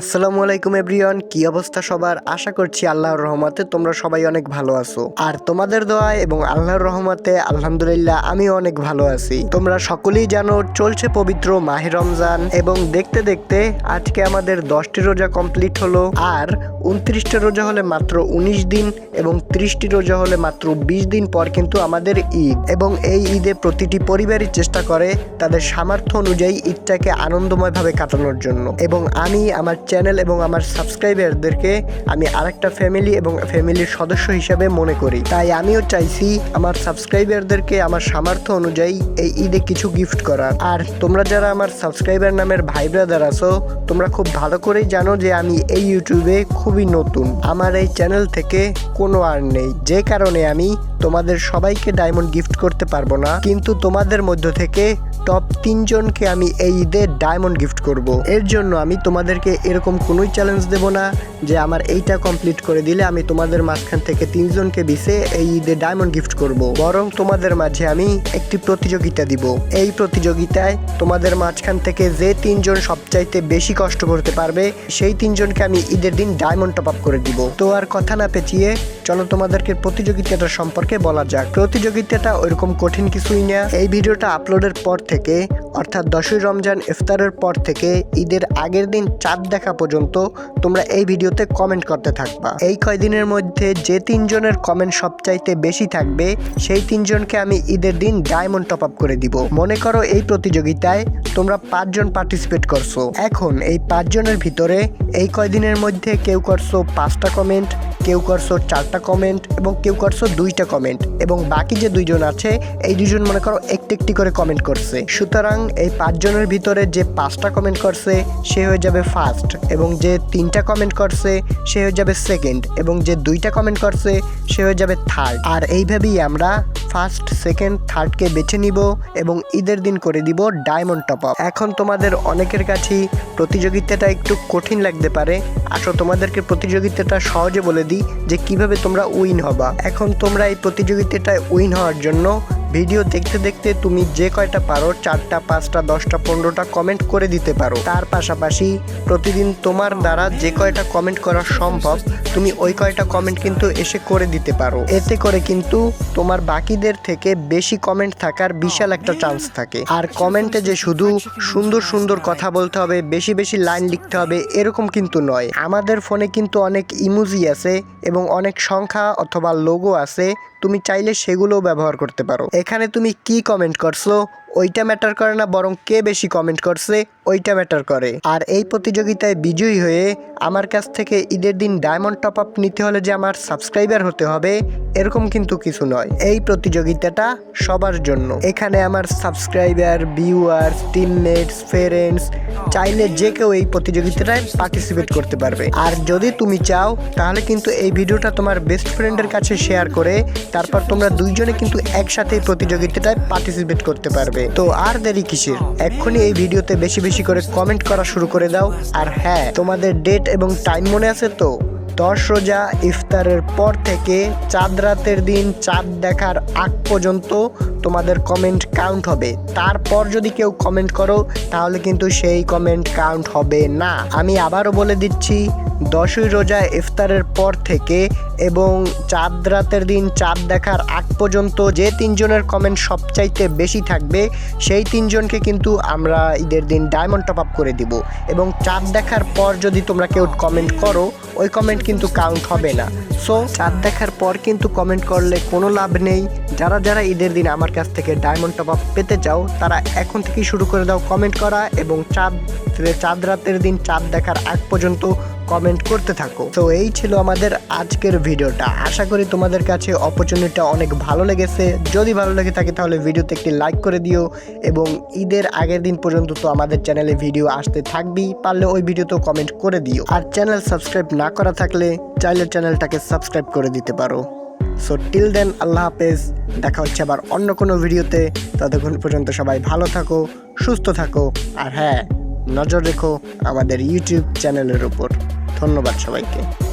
আসসালামু আলাইকুম এভরিওয়ান, কি অবস্থা সবার? আশা করছি আল্লাহর রহমতে তোমরা সবাই অনেক ভালো আছো। আর তোমাদের দোয়ায় এবং আল্লাহর রহমতে, আলহামদুলিল্লাহ আমি অনেক ভালো আছি। তোমরা সকলেই জানো, চলছে পবিত্র মাহে রমজান এবং দেখতে দেখতে আজকে আমাদের দশটি রোজা কমপ্লিট হলো। আর উনত্রিশটা রোজা হলে মাত্র উনিশ দিন এবং ত্রিশটি রোজা হলে মাত্র বিশ দিন পর কিন্তু আমাদের ঈদ। এবং এই ঈদে প্রতিটি পরিবারই চেষ্টা করে তাদের সামর্থ্য অনুযায়ী ঈদটাকে আনন্দময়ভাবে কাটানোর জন্য। এবং আমি, আমার চ্যানেল এবং আমার সাবস্ক্রাইবারদেরকে আমি আরেকটা ফ্যামিলি এবং ফ্যামিলির সদস্য হিসেবে মনে করি। তাই আমিও চাইছি আমার সাবস্ক্রাইবারদেরকে আমার সামর্থ্য অনুযায়ী এই ঈদে কিছু গিফট করার। আর তোমরা যারা আমার সাবস্ক্রাইবার নামের ভাই ব্রাদার আছো, তোমরা খুব ভালো করেই জানো যে আমি এই ইউটিউবে খুবই নতুন। আমার এই চ্যানেল থেকে কোনো আর নেই। যে কারণে আমি তোমাদের সবাইকে ডায়মন্ড গিফট করতে পারব না। কিন্তু তোমাদের মধ্য থেকে টপ তিনজনকে আমি এই ঈদে ডায়মন্ড গিফট করব। এর জন্য আমি তোমাদেরকে এরকম কোনোই চ্যালেঞ্জ দেব না যে আমার এইটা কমপ্লিট করে দিলে আমি তোমাদের মাঝখান থেকে তিনজনকে বিছে এই ঈদে ডায়মন্ড গিফট করব। বরং তোমাদের মাঝে আমি একটি প্রতিযোগিতা দিব। এই প্রতিযোগিতায় তোমাদের মাঝখান থেকে যে তিনজন সবচাইতে বেশি কষ্ট করতে পারবে, সেই তিনজনকে আমি ঈদের দিন ডায়মন্ড টপ আপ করে দিব। তো আর কথা না পেঁচিয়ে চলো তোমাদেরকে প্রতিযোগিতাটা সম্পর্কে বলা যাক। প্রতিযোগিতাটা ওইরকম কঠিন কিছুই না। এই ভিডিওটা আপলোডের পর থেকে, অর্থাৎ দশই রমজান ইফতারের পর থেকে, ঈদের আগের দিন চাঁদ দেখা পর্যন্ত তোমরা এই ভিডিওতে কমেন্ট করতে থাকবা। এই কয়দিনের মধ্যে যে তিনজনের কমেন্ট সবচাইতে বেশি থাকবে, সেই তিনজনকে আমি ঈদের দিন ডায়মন্ড টপ আপ করে দিব। মনে করো এই প্রতিযোগিতায় তোমরা পাঁচজন পার্টিসিপেট করছ। এখন এই পাঁচজনের ভিতরে এই কয়দিনের মধ্যে কেউ করছ পাঁচটা কমেন্ট কেউ করছ চারটা কমেন্ট এবং কেউ করছ দুইটা কমেন্ট এবং বাকি যে দুইজন আছে, এই দুজন মনে করো একটি একটি করে কমেন্ট করছে। সুতরাং এই পাঁচজনের ভিতরে যে পাঁচটা কমেন্ট করছে, সে হয়ে যাবে ফার্স্ট এবং যে তিনটা কমেন্ট করছে, সে হয়ে যাবে সেকেন্ড এবং যে দুইটা কমেন্ট করছে, সে হয়ে যাবে থার্ড আর এইভাবেই আমরা ফার্স্ট সেকেন্ড থার্ডকে বেছে নিব এবং ঈদের দিন করে দিব ডায়মন্ড টপ আপ এখন তোমাদের অনেকের কাছেই প্রতিযোগিতাটা একটু কঠিন লাগতে পারে। আসো তোমাদেরকে প্রতিযোগিতাটা সহজে বলে দিই যে কীভাবে তোমরা উইন হবা। এখন তোমরা এই প্রতিযোগিতাটায় উইন হওয়ার জন্য ভিডিও দেখতে দেখতে তুমি যে কয়টা পারো, চারটা, পাঁচটা, দশটা, পনেরোটা কমেন্ট করে দিতে পারো। তার পাশাপাশি প্রতিদিন তোমার দ্বারা যে কয়টা কমেন্ট করা সম্ভব, তুমি ওই কয়টা কমেন্ট কিন্তু এসে করে দিতে পারো। এতে করে কিন্তু তোমার বাকিদের থেকে বেশি কমেন্ট থাকার বিশাল একটা চান্স থাকে। আর কমেন্টে যে শুধু সুন্দর সুন্দর কথা বলতে হবে, বেশি বেশি লাইন লিখতে হবে, এরকম কিন্তু নয়। আমাদের ফোনে কিন্তু অনেক ইমোজি আছে এবং অনেক সংখ্যা অথবা লোগো আছে। তুমি চাইলে সেগুলোও ব্যবহার করতে পারো। এখানে তুমি কি কমেন্ট করছ? ওইটা ম্যাটার করে না, বরং কে বেশি কমেন্ট করছে, ওইটা ম্যাটার করে। আর এই প্রতিযোগিতায় বিজয়ী হয়ে আমার কাছ থেকে ঈদের দিন ডায়মন্ড টপ আপ নিতে হলে যে আমার সাবস্ক্রাইবার হতে হবে, এরকম কিন্তু কিছু নয়। এই প্রতিযোগিতাটা সবার জন্য। এখানে আমার সাবস্ক্রাইবার ভিউয়ার্স টিমমেটস ফ্রেন্ডস চাইলে যে কেউ এই প্রতিযোগিতাটায় পার্টিসিপেট করতে পারবে। আর যদি তুমি চাও, তাহলে কিন্তু এই ভিডিওটা তোমার বেস্ট ফ্রেন্ডের কাছে শেয়ার করে, তারপর তোমরা দুইজনে কিন্তু একসাথে এই প্রতিযোগিতাটায় পার্টিসিপেট করতে পারবে। তো আর দেরি কিসের? এক্ষুনি এই ভিডিওতে বেশি বেশি করে কমেন্ট করা শুরু করে দাও। আর হ্যাঁ তোমাদের ডেট এবং টাইম মনে আছে তো? দশ রোজা ইফতারের পর থেকে চাঁদ রাতের দিন চাঁদ দেখার আগ পর্যন্ত তোমাদের কমেন্ট কাউন্ট হবে। তারপর যদি কেউ কমেন্ট করো, তাহলে কিন্তু সেই কমেন্ট কাউন্ট হবে না। আমি আবারও বলে দিচ্ছি দশই রোজা ইফতারের পর থেকে এবং চাঁদ রাতের দিন চাঁদ দেখার আগ পর্যন্ত যে তিনজনের কমেন্ট সবচাইতে বেশি থাকবে, সেই তিনজনকে কিন্তু আমরা ঈদের দিন ডায়মন্ড টপ আপ করে দিব। এবং চাঁদ দেখার পর যদি তোমরা কেউ কমেন্ট করো, ওই কমেন্ট কিন্তু কাউন্ট হবে না। সো চাঁদ দেখার পর কিন্তু কমেন্ট করলে কোনো লাভ নেই। যারা যারা ঈদের দিন আমার কাছ থেকে ডায়মন্ড টপ আপ পেতে চাও, তারা এখন থেকেই শুরু করে দাও কমেন্ট করা এবং চাঁদ চাঁদ রাতের দিন চাঁদ দেখার আগ পর্যন্ত কমেন্ট করতে থাকো। তো এই ছিল আমাদের আজকের ভিডিওটা। আশা করি তোমাদের কাছে অপরচুনিটিটা অনেক ভালো লেগেছে। যদি ভালো লেগে থাকে তাহলে ভিডিওতে একটি লাইক করে দিও এবং ঈদের আগের দিন পর্যন্ত তো আমাদের চ্যানেলে ভিডিও আসতে থাকবেই, পারলে ওই ভিডিওতেও কমেন্ট করে দিও। আর চ্যানেল সাবস্ক্রাইব না করা থাকলে চাইলে চ্যানেলটাকে সাবস্ক্রাইব করে দিতে পারো। সো টিল দেন আল্লাহ হাফেজ। দেখা হচ্ছে আবার অন্য কোনো ভিডিওতে। ততক্ষণ পর্যন্ত সবাই ভালো থাকো, সুস্থ থাকো। আর হ্যাঁ নজর রেখো আমাদের ইউটিউব চ্যানেলের উপর। ধন্যবাদ সবাইকে।